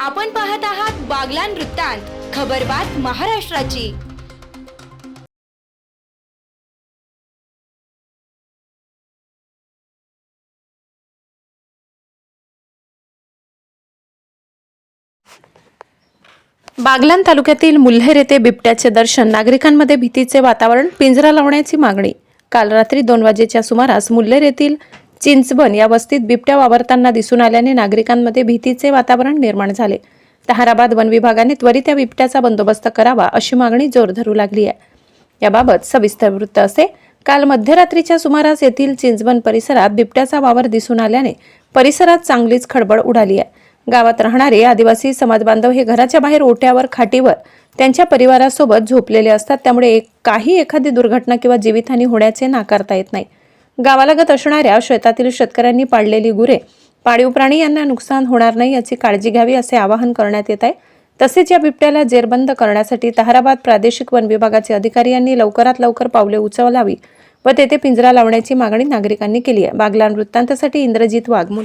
आपण पाहत आहात बागलान वृत्तांत खबरबात महाराष्ट्राची. बागलान तालुक्यातील मुल्हेर येथे बिबट्याचे दर्शन नागरिकांमध्ये भीतीचे वातावरण पिंजरा लावण्याची मागणी. काल रात्री दोन वाजेच्या सुमारास मुल्हेर येथील चिंचबन या वस्तीत बिबट्या वावरताना दिसून आल्याने नागरिकांमध्ये भीतीचे वातावरण निर्माण झाले. ताहाराबाद वन विभागाने त्वरित या बिबट्याचा बंदोबस्त करावा अशी मागणी जोर धरू लागली आहे. याबाबत सविस्तर वृत्त असे काल मध्यरात्रीच्या सुमारास येथील चिंचबन परिसरात बिबट्याचा वावर दिसून आल्याने परिसरात चांगलीच खळबळ उडाली आहे. गावात राहणारे आदिवासी समाजबांधव हे घराच्या बाहेर ओट्यावर खाटीवर त्यांच्या परिवारासोबत झोपलेले असतात त्यामुळे एक काही एखादी दुर्घटना किंवा जीवितहानी होण्याचे नाकारता येत नाही. गावालगत असणाऱ्या शेतातील शेतकऱ्यांनी पाळलेली गुरे पाळीव प्राणी यांना नुकसान होणार नाही याची काळजी घ्यावी असे आवाहन करण्यात येत आहे. तसेच या बिबट्याला जेरबंद करण्यासाठी ताहराबाद प्रादेशिक वन विभागाचे अधिकारी यांनी लवकरात लवकर पावले उचलावी व तेथे पिंजरा लावण्याची मागणी नागरिकांनी केली आहे. बागलान वृत्तांतासाठी इंद्रजित वाघमोल